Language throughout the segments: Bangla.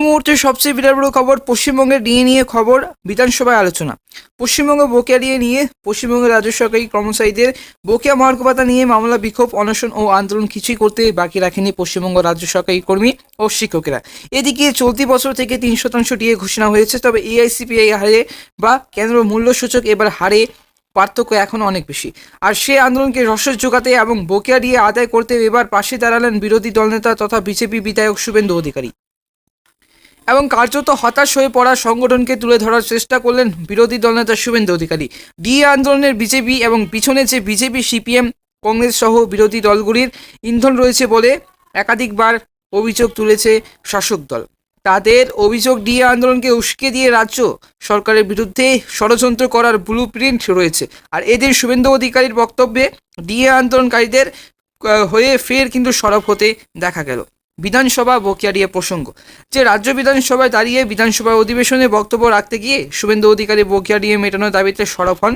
মুহূর্তে সবচেয়ে বিরাট বড় খবর পশ্চিমবঙ্গের ডিএ নিয়ে খবর, বিধানসভায় আলোচনা। পশ্চিমবঙ্গ বকেয়া ডিএ নিয়ে পশ্চিমবঙ্গের রাজ্য সরকারি কর্মচারীদের বকেয়া মহার্ঘভাতা নিয়ে মামলা, বিক্ষোভ, অনশন ও আন্দোলন কিছুই করতে বাকি রাখেনি পশ্চিমবঙ্গ রাজ্য সরকারি কর্মী ও শিক্ষকেরা। এদিকে চলতি বছর থেকে তিন শতাংশ ডিএ ঘোষণা হয়েছে, তবে এআইসিপিআই হারে বা কেন্দ্র মূল্য সূচক এবার হারে পার্থক্য এখন অনেক বেশি। আর সে আন্দোলনকে রসদ যোগাতে এবং বকেয়া দিয়ে আদায় করতে এবার পাশে দাঁড়ালেন বিরোধী দলনেতা তথা বিজেপি বিধায়ক শুভেন্দু অধিকারী। এবং কার্যত হতাশ হয়ে পড়া সংগঠনকে তুলে ধরার চেষ্টা করলেন বিরোধী দলনেতা শুভেন্দু অধিকারী। ডিএ আন্দোলনের বিজেপি এবং পিছনে যে বিজেপি, সিপিএম, কংগ্রেস সহ বিরোধী দলগুলির ইন্ধন রয়েছে বলে একাধিকবার অভিযোগ তুলেছে শাসক দল। তাদের অভিযোগ ডিএ আন্দোলনকে উস্কে দিয়ে রাজ্য সরকারের বিরুদ্ধে ষড়যন্ত্র করার ব্লু প্রিন্ট রয়েছে। আর এদের শুভেন্দু অধিকারীর বক্তব্যে ডিএ আন্দোলনকারীদের হয়ে ফের কিন্তু সরব হতে দেখা গেল। বিধানসভা বকিয়ারিয়া প্রসঙ্গ। যে রাজ্য বিধানসভায় দাঁড়িয়ে বিধানসভা অধিবেশনে বক্তব্য রাখতে গিয়ে শুভেন্দু অধিকারী বকিয়ারিয়ে মেটানোর দাবিতে সরব হন।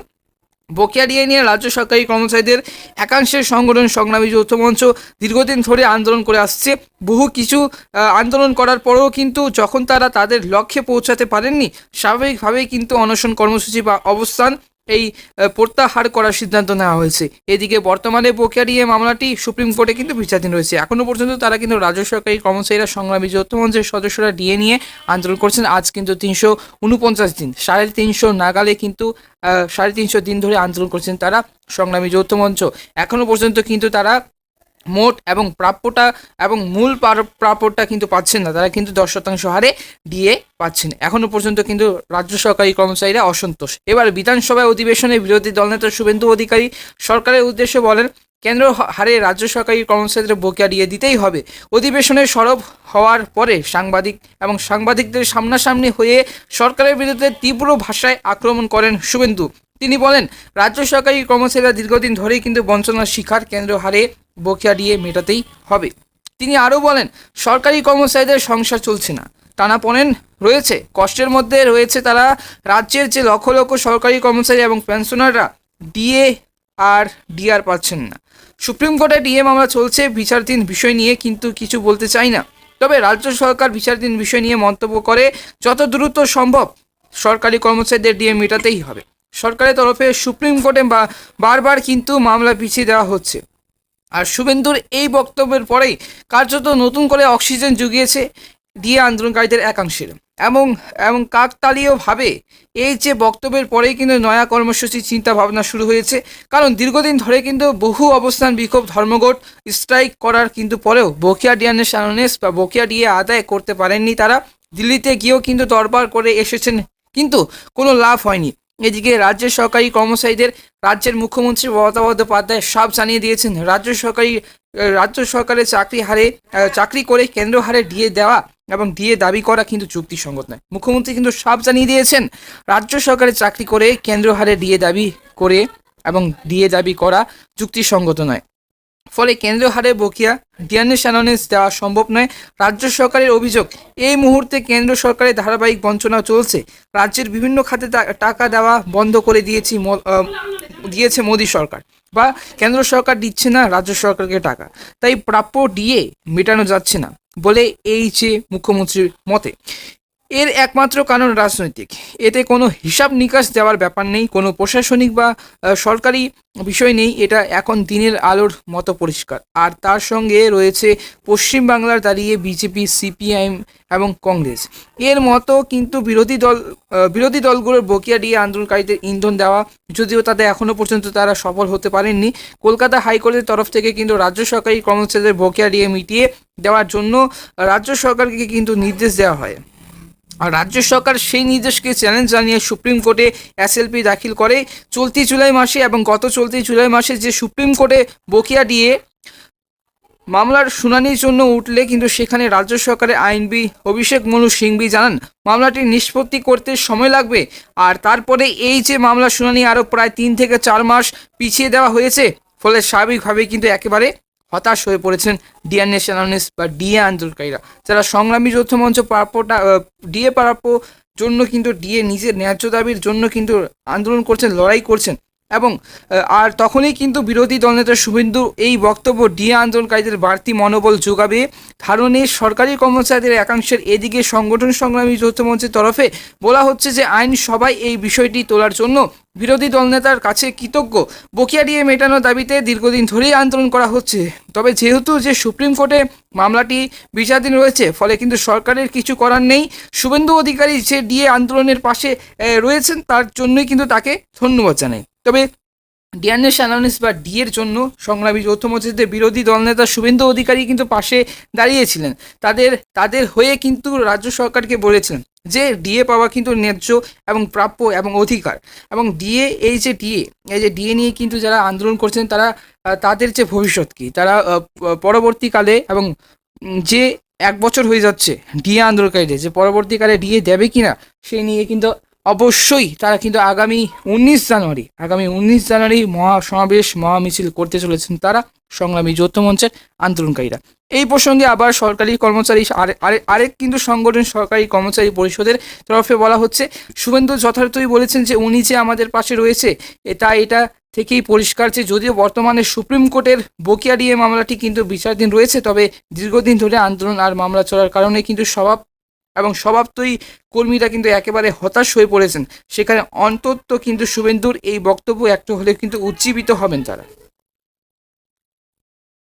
বকেয়াডিয়া নিয়ে রাজ্য সরকারি কর্মচারীদের একাংশের সংগঠন সংগ্রামী যৌথ মঞ্চ দীর্ঘদিন ধরে আন্দোলন করে আসছে। বহু কিছু আন্দোলন করার পরেও কিন্তু যখন তারা তাদের লক্ষ্যে পৌঁছাতে পারেননি, স্বাভাবিকভাবেই কিন্তু অনশন কর্মসূচি বা অবস্থান এই প্রত্যাহার করার সিদ্ধান্ত নেওয়া হয়েছে। এদিকে বর্তমানে বকেয়াডিয়া মামলাটি সুপ্রিম কোর্টে কিন্তু বিচারাধীন রয়েছে। এখনও পর্যন্ত তারা কিন্তু রাজ্য সরকারি কর্মচারীরা সংগ্রামী যৌথ মঞ্চের সদস্যরা ডিএ নিয়ে আন্দোলন করছেন। আজ কিন্তু তিনশো উনপঞ্চাশ দিন, সাড়ে তিনশো নাগালে কিন্তু সাড়ে তিনশো দিন ধরে আন্দোলন করছেন তারা সংগ্রামী যৌথমঞ্চ এখনও পর্যন্ত কিন্তু তারা মোট এবং প্রাপ্যটা এবং মূল প্রাপ্যটা কিন্তু পাচ্ছেন না। তারা কিন্তু দশ শতাংশ হারে ডিএ পাচ্ছেন। এখনও পর্যন্ত কিন্তু রাজ্য সরকারি কর্মচারীরা অসন্তোষ। এবার বিধানসভায় অধিবেশনে বিরোধী দলনেতা শুভেন্দু অধিকারী সরকারের উদ্দেশ্যে বলেন, কেন্দ্র হারে রাজ্য সরকারি কর্মচারীদের বকেয়া দিয়ে দিতেই হবে। অধিবেশনে সরব হওয়ার পরে সাংবাদিক এবং সাংবাদিকদের সামনাসামনি হয়ে সরকারের বিরুদ্ধে তীব্র ভাষায় আক্রমণ করেন শুভেন্দু। তিনি বলেন, রাজ্য সরকারি কর্মচারীরা দীর্ঘদিন ধরেই কিন্তু বঞ্চনার শিকার। কেন্দ্র হারে বকেয়া দিয়ে মেটাতেই হবে। তিনি আরও বলেন, সরকারি কর্মচারীদের সংসার চলছে না। টানাপোড়েন রয়েছে। কষ্টের মধ্যে রয়েছে তারা। রাজ্যের যে লক্ষ লক্ষ সরকারি কর্মচারী এবং পেনশনাররা ডিএ আর ডিআর পাচ্ছেন না। সুপ্রিম কোর্টে ডিএ মামলা চলছে, বিচারাধীন বিষয় নিয়ে কিন্তু কিছু বলতে চাই না। তবে রাজ্য সরকার বিচারাধীন বিষয় নিয়ে মন্তব্য করে, যত দ্রুত সম্ভব সরকারি কর্মচারীদের ডিএ মেটাতেই হবে। সরকারের তরফে সুপ্রিম কোর্টে বা, বারবার কিন্তু মামলা পিছিয়ে দেওয়া হচ্ছে। আর শুভেন্দুর এই বক্তব্যের পরেই কার্যত নতুন করে অক্সিজেন জুগিয়েছে দিয়ে আন্দোলনকারীদের একাংশের। এবং এবং কাকতালীয়ভাবে এই যে বক্তব্যের পরেই কিন্তু নয়া কর্মসূচি চিন্তা ভাবনা শুরু হয়েছে। কারণ দীর্ঘদিন ধরে কিন্তু বহু অবস্থান বিক্ষোভ, ধর্মঘট, স্ট্রাইক করার কিন্তু পরেও বকেয়া ডিএনএ সারনেস বা বকেয়া ডিএ আদায় করতে পারেননি তারা। দিল্লিতে গিয়েও কিন্তু দরবার করে এসেছেন, কিন্তু কোনো লাভ হয়নি। এদিকে রাজ্যের সরকারি কর্মচারীদের রাজ্যের মুখ্যমন্ত্রী মমতা বন্দ্যোপাধ্যায় সব জানিয়ে দিয়েছেন, রাজ্য সরকারি, রাজ্য সরকারের চাকরি হারে চাকরি করে কেন্দ্র হারে ডিএ দেওয়া এবং ডিএ দাবি করা কিন্তু যুক্তিসঙ্গত নয়। মুখ্যমন্ত্রী কিন্তু সব জানিয়ে দিয়েছেন, রাজ্য সরকারের চাকরি করে কেন্দ্র হারে ডিএ দাবি করে এবং ডিএ দাবি করা যুক্তিসঙ্গত নয়। ফলে কেন্দ্রীয় হারে বকিয়া ডিএনএ স্যাননেস দেওয়া সম্ভব নয়। রাজ্য সরকারের অভিযোগ, এই মুহূর্তে কেন্দ্র সরকারের ধারাবাহিক বঞ্চনা চলছে। রাজ্যের বিভিন্ন খাতে টাকা দেওয়া বন্ধ করে দিয়েছি দিয়েছে মোদী সরকার বা কেন্দ্র সরকার দিচ্ছে না, রাজ্য সরকারকে টাকা। তাই প্রাপ্য ডিএ মেটানো যাচ্ছে না বলে এই যে মুখ্যমন্ত্রীর মতে। এর একমাত্র কারণ রাজনৈতিক। এতে কোনো হিসাব নিকাশ দেওয়ার ব্যাপার নেই, কোনো প্রশাসনিক বা সরকারি বিষয় নেই, এটা এখন দিনের আলোর মতো পরিষ্কার। আর তার সঙ্গে রয়েছে পশ্চিমবাংলার দাঁড়িয়ে বিজেপি, সিপিআইএম এবং কংগ্রেস। এর মতো কিন্তু বিরোধী দল বিরোধী দলগুলোর বকেয়া দিয়ে আন্দোলনকারীদের ইন্ধন দেওয়া, যদিও তাদের এখনও পর্যন্ত তারা সফল হতে পারেননি, কলকাতা হাইকোর্টের তরফ থেকে কিন্তু রাজ্য সরকারি কর্মচারীদের বকেয়া দিয়ে মিটিয়ে দেওয়ার জন্য রাজ্য সরকারকে কিন্তু নির্দেশ দেওয়া হয়। আর রাজ্য সরকার সেই নির্দেশকে চ্যালেঞ্জ জানিয়ে সুপ্রিম কোর্টে এসএলপি দাখিল করে। চলতি জুলাই মাসে এবং গত চলতি জুলাই মাসে যে সুপ্রিম কোর্টে বকেয়া দিয়ে মামলার শুনানির জন্য উঠলে, কিন্তু সেখানে রাজ্য সরকারের আইনবি অভিষেক মনু সিংবি জানান, মামলাটি নিষ্পত্তি করতে সময় লাগবে। আর তারপরে এই যে মামলা শুনানি আরও প্রায় তিন থেকে চার মাস পিছিয়ে দেওয়া হয়েছে, ফলে স্বাভাবিকভাবেই কিন্তু একেবারে হতাশ হয়ে পড়েছেন ডিএনএ ন্যাশনালিস্ট বা ডিএ আন্দোলনকারীরা। যারা সংগ্রামী যৌথ মঞ্চ প্রাপ্যটা ডিএ প্রাপ্য জন্য কিন্তু, ডিএ নিজের ন্যায্য দাবির জন্য কিন্তু আন্দোলন করছেন, লড়াই করছেন। এবং আর তখনই কিন্তু বিরোধী দলনেতা শুভেন্দু এই বক্তব্য ডিএ আন্দোলনকারীদের বাড়তি মনোবল যোগাবে। ধারণে সরকারি কর্মচারীদের একাংশের এদিকে সংগঠন সংগ্রামী যৌথ মঞ্চের তরফে বলা হচ্ছে যে আইন সবাই এই বিষয়টি তোলার জন্য বিরোধী দলনেতার কাছে কৃতজ্ঞ। বকেয়া দিয়ে মেটানোর দাবিতে দীর্ঘদিন ধরেই আন্দোলন করা হচ্ছে। তবে যেহেতু যে সুপ্রিম কোর্টে মামলাটি বিচারাধীন রয়েছে, ফলে কিন্তু সরকারের কিছু করার নেই। শুভেন্দু অধিকারী যে ডিএ আন্দোলনের পাশে রয়েছেন, তার জন্যই কিন্তু তাকে ধন্যবাদ জানাই। তবে ডিয়ারনেস অ্যানালিস বা ডি এর জন্য সংগ্রামী যৌথ মঞ্চের বিরোধী দলনেতা শুভেন্দু অধিকারী কিন্তু পাশে দাঁড়িয়েছিলেন। তাদের তাদের হয়ে কিন্তু রাজ্য সরকারকে বলেছিলেন যে ডিএ পাওয়া কিন্তু ন্যায্য এবং প্রাপ্য এবং অধিকার। এবং ডিএ এই যে ডিএ এই যে ডিএ নিয়ে কিন্তু যারা আন্দোলন করছেন তারা তাদের যে ভবিষ্যৎ কি? তারা পরবর্তীকালে এবং যে এক বছর হয়ে যাচ্ছে ডিএ আন্দোলনকারীদের, যে পরবর্তীকালে ডিএ দেবে কিনা সেই নিয়ে কিন্তু অবশ্যই তারা কিন্তু আগামী উনিশ জানুয়ারি, আগামী উনিশ জানুয়ারি মহা সমাবেশ মহা মিছিল করতে চলেছেন তারা সংগ্রামী যৌথ মঞ্চের আন্দোলনকারীরা। এই প্রসঙ্গে আবার সরকারি কর্মচারী, আরে- আরে- আরেক কিন্তু সংগঠন সরকারি কর্মচারী পরিষদের তরফে বলা হচ্ছে, শুভেন্দু যথার্থই বলেছেন যে উনি যে আমাদের পাশে রয়েছে, এটা এটা থেকেই পরিষ্কার যে যদিও বর্তমানে সুপ্রিম কোর্টের বকেয়া ডিএ মামলাটি কিন্তু বিচারাধীন রয়েছে, তবে দীর্ঘদিন ধরে আন্দোলন আর মামলা চলার কারণে কিন্তু স্বভাব এবং স্বভাবতই কর্মীরা কিন্তু একেবারে হতাশ হয়ে পড়েছেন। সেখানে অন্তত কিন্তু শুভেন্দুর এই বক্তব্য একটু হলে কিন্তু উজ্জীবিত হবেন তারা।